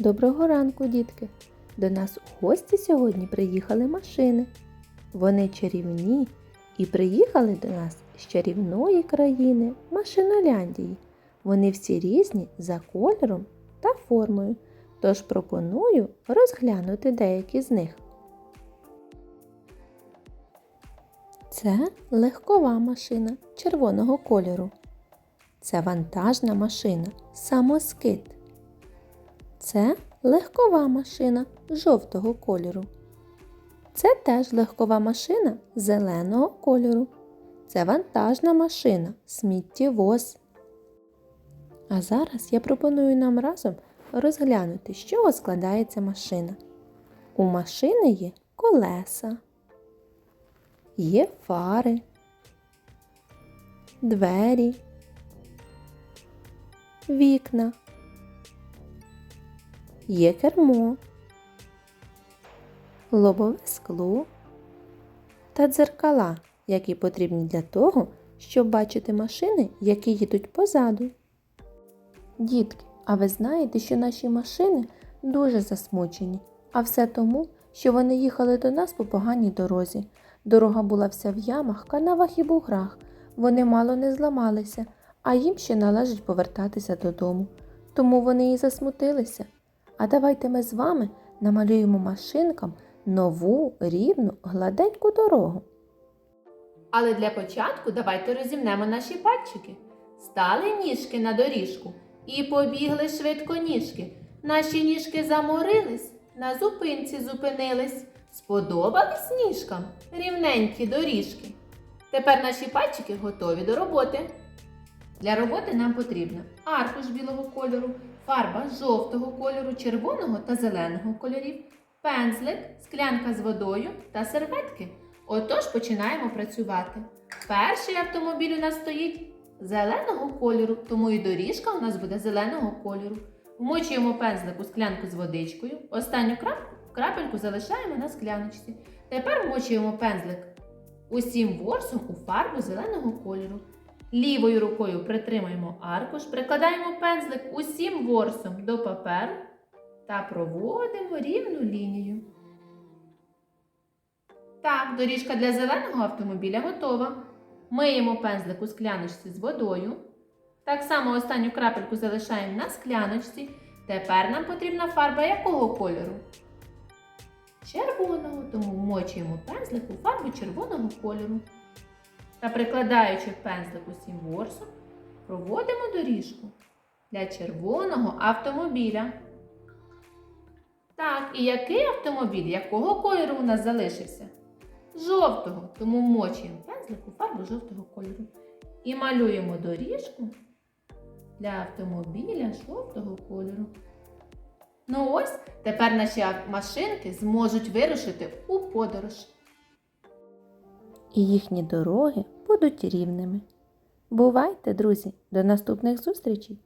Доброго ранку, дітки! До нас у гості сьогодні приїхали машини. Вони чарівні і приїхали до нас з чарівної країни Машиноляндії. Вони всі різні за кольором та формою. Тож пропоную розглянути деякі з них. Це легкова машина червоного кольору. Це вантажна машина самоскид. Це легкова машина жовтого кольору. Це теж легкова машина зеленого кольору. Це вантажна машина сміттєвоз. А зараз я пропоную нам разом розглянути, з чого складається машина. У машини є колеса, є фари, двері, вікна, є кермо, лобове скло та дзеркала, які потрібні для того, щоб бачити машини, які їдуть позаду. Дітки, а ви знаєте, що наші машини дуже засмучені, а все тому, що вони їхали до нас по поганій дорозі. Дорога була вся в ямах, канавах і буграх. Вони мало не зламалися, а їм ще належить повертатися додому. Тому вони і засмутилися. А давайте ми з вами намалюємо машинкам нову, рівну, гладеньку дорогу. Але для початку давайте розімнемо наші пальчики. Стали ніжки на доріжку і побігли швидко ніжки. Наші ніжки заморились, на зупинці зупинились. Сподобались ніжкам рівненькі доріжки. Тепер наші пальчики готові до роботи. Для роботи нам потрібно аркуш білого кольору, фарба жовтого кольору, червоного та зеленого кольорів, пензлик, склянка з водою та серветки. Отож починаємо працювати. Перший автомобіль у нас стоїть зеленого кольору, тому і доріжка у нас буде зеленого кольору. Вмочуємо пензлик у склянку з водичкою. Останню крапельку залишаємо на скляночці. Тепер вмочуємо пензлик усім ворсом у фарбу зеленого кольору. Лівою рукою притримуємо аркуш, прикладаємо пензлик усім ворсом до паперу та проводимо рівну лінію. Так, доріжка для зеленого автомобіля готова. Миємо пензлик у скляночці з водою. Так само останню крапельку залишаємо на скляночці. Тепер нам потрібна фарба якого кольору? Червоного, тому вмочуємо пензлик у фарбу червоного кольору. Та прикладаючи пензлик усім ворсом, проводимо доріжку для червоного автомобіля. Так, і який автомобіль, якого кольору у нас залишився? Жовтого, тому вмочуємо пензлик у фарбу жовтого кольору. І малюємо доріжку для автомобіля жовтого кольору. Ну ось, тепер наші машинки зможуть вирушити у подорож. І їхні дороги будуть рівними. Бувайте, друзі, до наступних зустрічей!